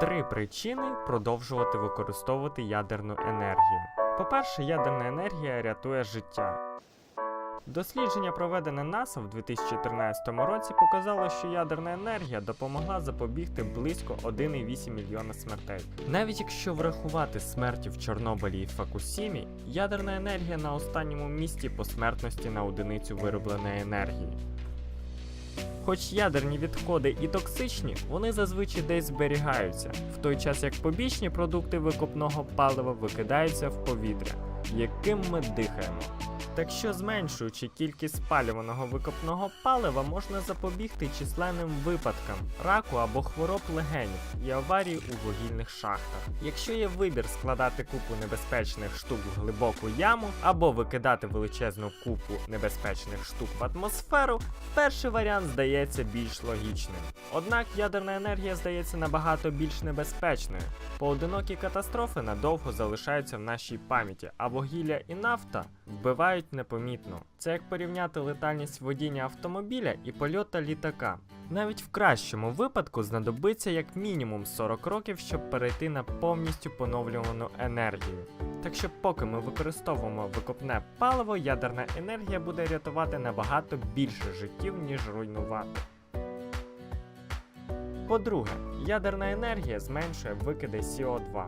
Три причини продовжувати використовувати ядерну енергію. По-перше, ядерна енергія рятує життя. Дослідження, проведене НАСА в 2013 році, показало, що ядерна енергія допомогла запобігти близько 1,8 мільйона смертей. Навіть якщо врахувати смерті в Чорнобилі і Факусімі, ядерна енергія на останньому місці по смертності на одиницю виробленої енергії. Хоч ядерні відходи і токсичні, вони зазвичай десь зберігаються, в той час як побічні продукти викопного палива викидаються в повітря, яким ми дихаємо. Так що зменшуючи кількість спалюваного викопного палива, можна запобігти численним випадкам раку або хвороб легенів і аварій у вугільних шахтах. Якщо є вибір складати купу небезпечних штук в глибоку яму або викидати величезну купу небезпечних штук в атмосферу, перший варіант здається більш логічним. Однак ядерна енергія здається набагато більш небезпечною. Поодинокі катастрофи надовго залишаються в нашій пам'яті, а вугілля і нафта вбивають непомітно. Це як порівняти летальність водіння автомобіля і польота літака. Навіть в кращому випадку знадобиться як мінімум 40 років, щоб перейти на повністю поновлювану енергію. Так що, поки ми використовуємо викопне паливо, ядерна енергія буде рятувати набагато більше життів, ніж руйнувати. По-друге, ядерна енергія зменшує викиди CO2.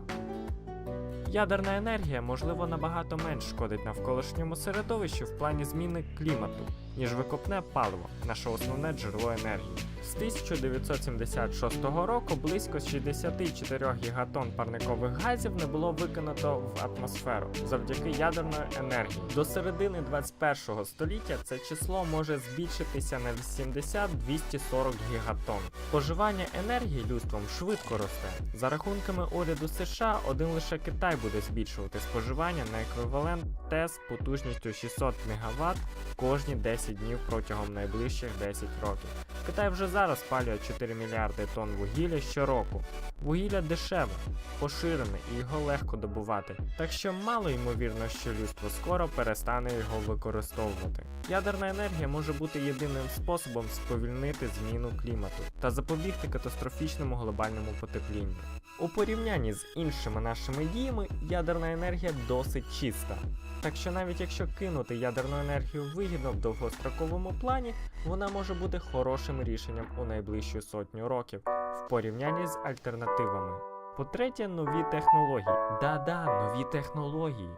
Ядерна енергія, можливо, набагато менш шкодить навколишньому середовищу в плані зміни клімату, ніж викопне паливо, наше основне джерело енергії. З 1976 року близько 64 гігатон парникових газів не було викинуто в атмосферу завдяки ядерної енергії. До середини 21 століття це число може збільшитися на 80-240 гігатон. Споживання енергії людством швидко росте. За рахунками уряду США, один лише Китай буде збільшувати споживання на еквівалент ТЕС потужністю 600 МВт кожні 10 днів протягом найближчих 10 років. Китай вже зараз спалює 4 мільярди тонн вугілля щороку. Вугілля дешеве, поширене і його легко добувати, так що мало ймовірно, що людство скоро перестане його використовувати. Ядерна енергія може бути єдиним способом сповільнити зміну клімату та запобігти катастрофічному глобальному потеплінню. У порівнянні з іншими нашими діями, ядерна енергія досить чиста. Так що навіть якщо кинути ядерну енергію вигідно в довгостроковому плані, вона може бути хорошим рішенням у найближчу сотню років в порівнянні з альтернативами. По-третє, нові технології. Да-да, нові технології.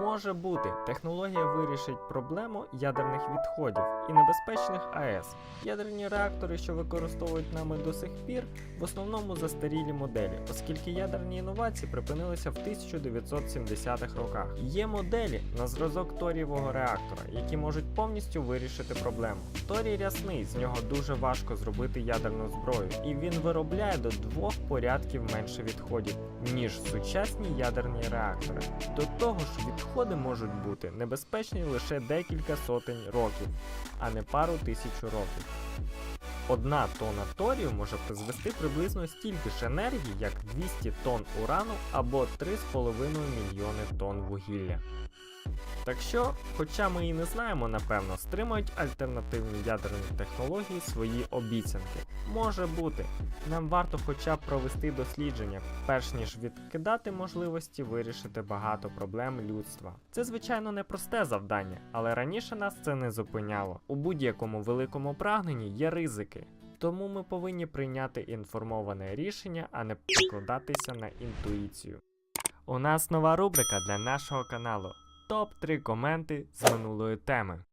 Може бути, технологія вирішить проблему ядерних відходів і небезпечних АЕС. Ядерні реактори, що використовують нами до сих пір, в основному застарілі моделі, оскільки ядерні інновації припинилися в 1970-х роках. Є моделі на зразок торієвого реактора, які можуть повністю вирішити проблему. Торій рясний, з нього дуже важко зробити ядерну зброю, і він виробляє до двох порядків менше відходів, ніж сучасні ядерні реактори. До того ж, відходи можуть бути небезпечні лише декілька сотень років, а не пару тисяч років. Одна тонна торію може призвести приблизно стільки ж енергії, як 200 тонн урану або 3,5 мільйони тонн вугілля. Так що, хоча ми і не знаємо напевно, стримують альтернативні ядерні технології свої обіцянки. Може бути, нам варто хоча б провести дослідження, перш ніж відкидати можливості вирішити багато проблем людства. Це, звичайно, не просте завдання, але раніше нас це не зупиняло. У будь-якому великому прагненні є ризики. Тому ми повинні прийняти інформоване рішення, а не покладатися на інтуїцію. У нас нова рубрика для нашого каналу. Топ 3 коменти з минулої теми.